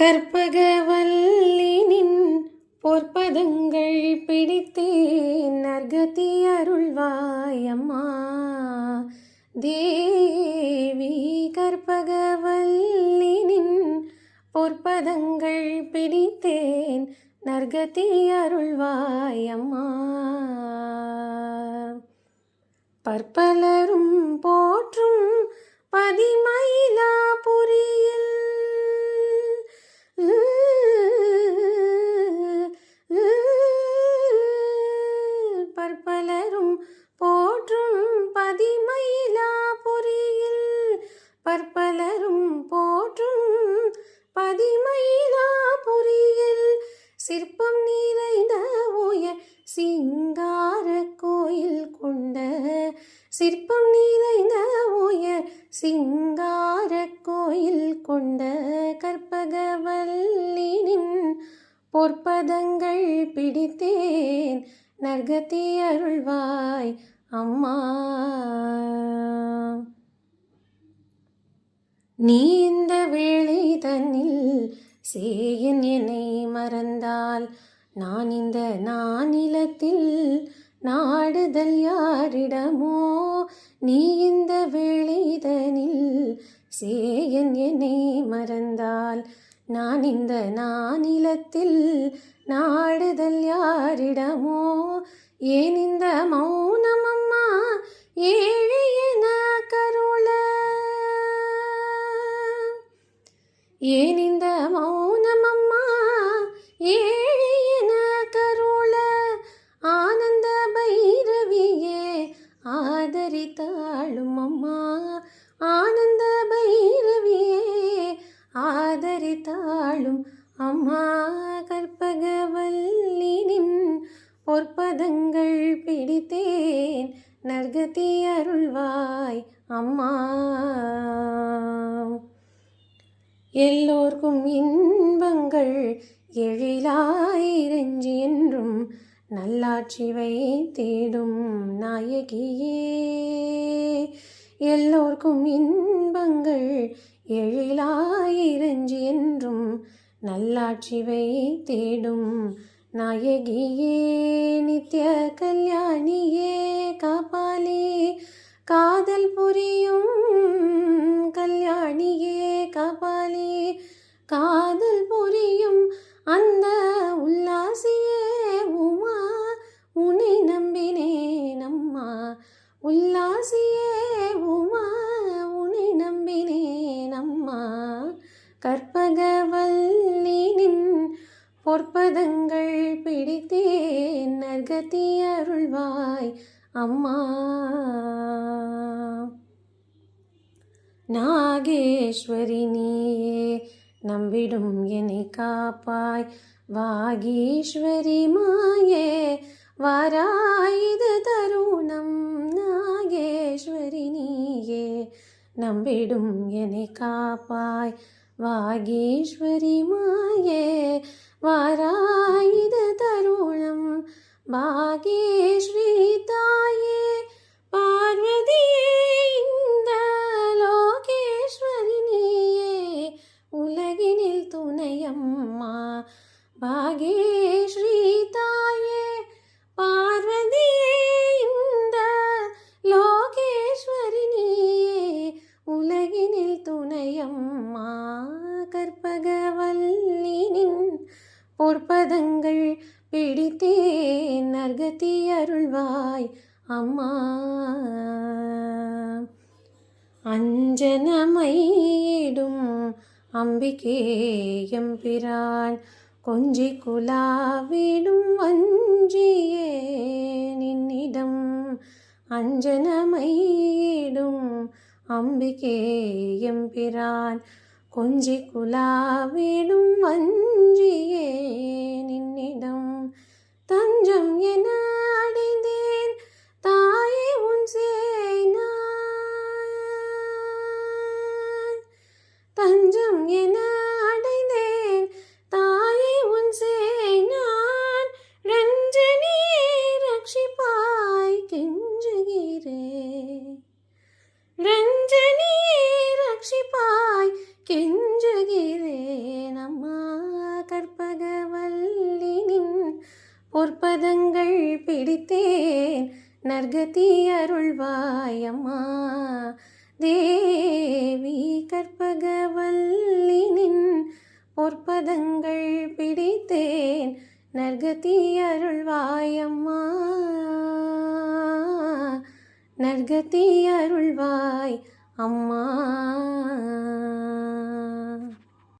கற்பகவல்லினின் பொற்பதங்கள் பிடித்தேன் நர்கதி அருள்வாயம்மா. தேவி கற்பகவல்லினின் பொற்பதங்கள் பிடித்தேன் நர்கதி அருள்வாயம்மா. பற்பலரும் போற்றும் பதிமயிலாபுரியில் சிங்கார கோயில் கொண்ட சிற்பம் நிறைந்த உயர் சிங்கார கோயில் கொண்ட கற்பகவல்லினின் பொற்பதங்கள் பிடித்தேன். நர்கத்தி அருள்வாய் அம்மா. நீ இந்த வேளை தன்னில் சேயன் என்னை மறந்தால் நான் இந்த நானிலத்தில் நாடுதல் யாரிடமோ? நீ இந்த வெளிதனில் சேயன் என்னை மறந்தால். நான் இந்த நானிலத்தில் நாடுதல் யாரிடமோ? ஏன் இந்த மௌனம் அம்மா ஏழை கருள? ஏன் இந்த மௌ ஆதரித்தாளும் அம்மா. ஆனந்த பைரவியே ஆதரித்தாளும் அம்மா. கற்பகவல்லினின் பொற்பதங்கள் பிடித்தேன் நர்கதி அருள்வாய் அம்மா. எல்லோர்க்கும் இன்பங்கள் எழிலாயிரஞ்சி என்றும் நல்லாட்சிவை தேடும் நாயகியே. எல்லோர்க்கும் இன்பங்கள் எழிலாயிரஞ்சி என்றும் நல்லாட்சிவை தேடும் நாயகியே. நித்ய கல்யாணியே காப்பாலே காதல் புரியும் கல்யாணியே காப்பாலே கா பிடித்தேன் அருள்வாய் அம்மா. நாகேஸ்வரி நீயே நம்பிடும் என்னை காப்பாய். வாகீஸ்வரி மாயே வாராயுது தருணம். நாகேஸ்வரி நீயே நம்பிடும் என்னை காப்பாய். வாகீஸ்வரி மாயே வாராயுது தருணம். ഭാഗ്യേശ്രീതായേ പാർവതിയേ ലോകേശ്വരിനിയേ ഉലകിനിൽ തുണയമ്മ ഭാഗ്യേശ്രീതായേ പാർവതിയേ ലോകേശ്വരിനിയേ ഉലകിനിൽ തുണയമ്മ കർപ്പകവല്ലിനിൻ പൊർപ്പദങ്ങൾ பிடித்தேன் நற்கதி அருள்வாய் அம்மா. அஞ்சனமையிடும் அம்பிகே எம்பிரான் கொஞ்சி குலாவிடும் வஞ்சியே நின்னிடம். அஞ்சனமையிடும் அம்பிகே எம்பிரான் கொஞ்சி குலாவிடும் வஞ்சியே நின்னிடம் தஞ்சம் என அடைந்தே பிடித்தேன் நற்கதி அருள்வாயம்மா தேவி கற்பகவல்லினின் பொற்பதங்கள் பிடித்தேன். நற்கதி அருள்வாயம்மா அம்மா. அருள்வாய் அம்மா.